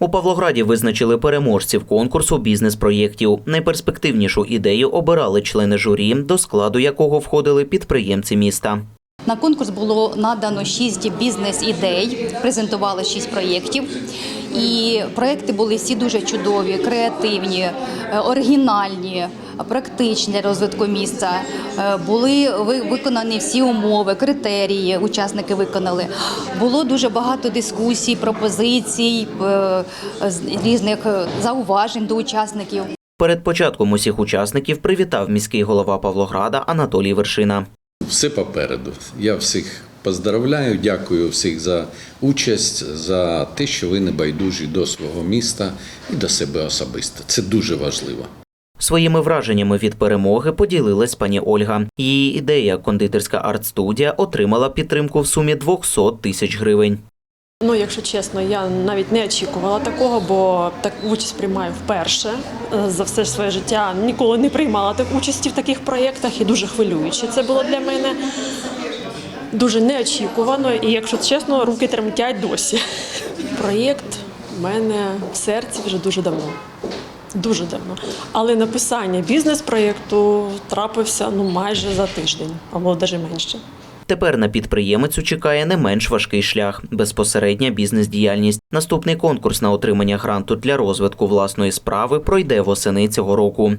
У Павлограді визначили переможців конкурсу бізнес-проєктів. Найперспективнішу ідею обирали члени журі, до складу якого входили підприємці міста. На конкурс було надано шість бізнес-ідей, презентували шість проєктів. І проєкти були всі дуже чудові, креативні, е, оригінальні, практичні для розвитку міста. Е, Були ви- виконані всі умови, критерії, учасники виконали. Було дуже багато дискусій, пропозицій, е, різних зауважень до учасників. Перед початком усіх учасників привітав міський голова Павлограда Анатолій Вершина. Все попереду. Я всіх поздравляю, дякую всіх за участь, за те, що ви не байдужі до свого міста і до себе особисто. Це дуже важливо. Своїми враженнями від перемоги поділилась пані Ольга. Її ідея кондитерська арт-студія отримала підтримку в сумі 200 тисяч гривень. Ну, якщо чесно, я навіть не очікувала такого, бо так участь приймаю вперше Е, за все своє життя. Ніколи не приймала так участі в таких проєктах і дуже хвилююче це було для мене. Дуже неочікувано, і якщо чесно, руки тремтять досі. Проєкт в мене в серці вже дуже давно. Дуже давно. Але написання бізнес-проєкту трапився ну майже за тиждень, або навіть менше. Тепер на підприємицю чекає не менш важкий шлях безпосередня бізнес-діяльність. Наступний конкурс на отримання гранту для розвитку власної справи пройде восени цього року.